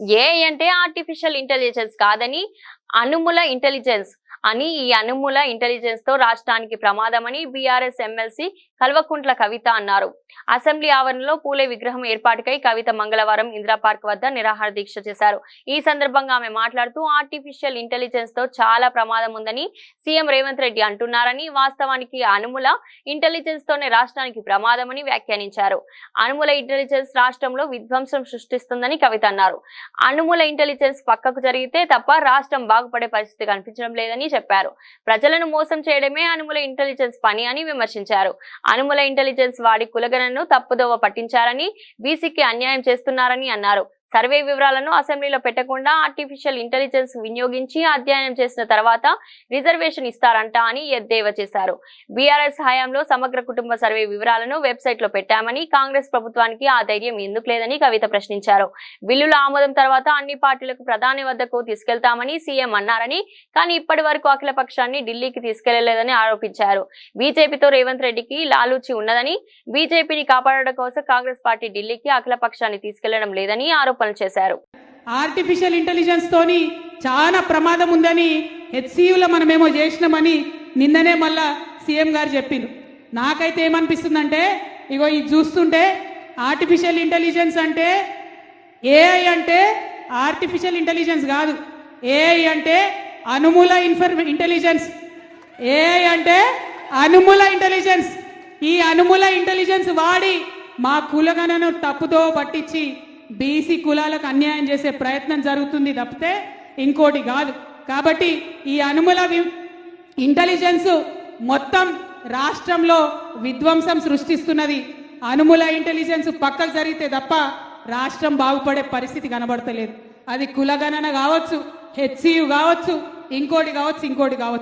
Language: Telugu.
ఏ అంటే ఆర్టిఫిషియల్ ఇంటెలిజెన్స్ కాదని అనుముల ఇంటెలిజెన్స్ అని ఈ అనుముల ఇంటెలిజెన్స్తో రాష్ట్రానికి ప్రమాదమని బీఆర్ఎస్ ఎమ్మెల్సీ కల్వకుంట్ల కవిత అన్నారు. అసెంబ్లీ ఆవరణలో పూలే విగ్రహం ఏర్పాటుకై కవిత మంగళవారం ఇందిరా పార్క్ వద్ద నిరాహార దీక్ష చేశారు. ఈ సందర్భంగా ఆమె మాట్లాడుతూ ఆర్టిఫిషియల్ ఇంటెలిజెన్స్తో చాలా ప్రమాదం ఉందని సీఎం రేవంత్ రెడ్డి అంటున్నారని వాస్తవానికి అనుముల ఇంటెలిజెన్స్ తోనే రాష్ట్రానికి ప్రమాదమని వ్యాఖ్యానించారు. అనుముల ఇంటెలిజెన్స్ రాష్ట్రంలో విధ్వంసం సృష్టిస్తుందని కవిత అన్నారు. అనుముల ఇంటెలిజెన్స్ పక్కకు జరిగితే తప్ప రాష్ట్రం బాగుపడే పరిస్థితి కనిపించడం లేదని చెప్పారు. ప్రజలను మోసం చేయడమే అనుముల ఇంటెలిజెన్స్ పని అని విమర్శించారు. అనుముల ఇంటెలిజెన్స్ వాడి కులగణను తప్పుదోవ పట్టించారని బీసీకి అన్యాయం చేస్తున్నారని అన్నారు. సర్వే వివరాలను అసెంబ్లీలో పెట్టకుండా ఆర్టిఫిషియల్ ఇంటెలిజెన్స్ వినియోగించి అధ్యయనం చేసిన తర్వాత రిజర్వేషన్ ఇస్తారంట అని ఎద్దేవా చేశారు. బీఆర్ఎస్ హయాంలో సమగ్ర కుటుంబ సర్వే వివరాలను వెబ్సైట్లో పెట్టామని కాంగ్రెస్ ప్రభుత్వానికి ఆ ధైర్యం ఎందుకు లేదని కవిత ప్రశ్నించారు. బిల్లుల ఆమోదం తర్వాత అన్ని పార్టీలకు ప్రధాని వద్దకు తీసుకెళ్తామని సీఎం అన్నారని కానీ ఇప్పటి వరకు అఖిల పక్షాన్ని ఢిల్లీకి తీసుకెళ్ళలేదని ఆరోపించారు. బీజేపీతో రేవంత్ రెడ్డికి లాలూచి ఉన్నదని బీజేపీని కాపాడడం కోసం కాంగ్రెస్ పార్టీ ఢిల్లీకి అఖిల పక్షాన్ని తీసుకెళ్ళడం లేదని ఆరోపణలు చేశారు. ఆర్టిఫిషియల్ ఇంటెలిజెన్స్ తోని చాలా ప్రమాదం ఉందని హెచ్సియులో మనమేమో చేసినామని నిన్ననే మళ్ళా సీఎం గారు చెప్పిండు నాకైతే ఏమనిపిస్తుందంటే ఇగో ఇది చూస్తుంటే ఆర్టిఫిషియల్ ఇంటెలిజెన్స్ అంటే ఏఐ అంటే ఆర్టిఫిషియల్ ఇంటెలిజెన్స్ కాదు. ఏఐ అంటే అనుమూల ఇన్ఫర్మే ఇంటెలిజెన్స్ ఏఐ అంటే అనుమూల ఇంటెలిజెన్స్ ఈ అనుమూల ఇంటెలిజెన్స్ వాడి మా కులగణను తప్పుతో పట్టించి బీసీ కులాలకు అన్యాయం చేసే ప్రయత్నం జరుగుతుంది తప్పితే ఇంకోటి కాదు. కాబట్టి ఈ అనుమల వి- ఇంటెలిజెన్స్ మొత్తం రాష్ట్రంలో విధ్వంసం సృష్టిస్తున్నది. అనుముల ఇంటెలిజెన్స్ పక్కకు జరిగితే తప్ప రాష్ట్రం బాగుపడే పరిస్థితి కనబడతలేదు. అది కులగణన కావచ్చు హెచ్సియు కావచ్చు ఇంకోటి కావచ్చు ఇంకోటి కావచ్చు.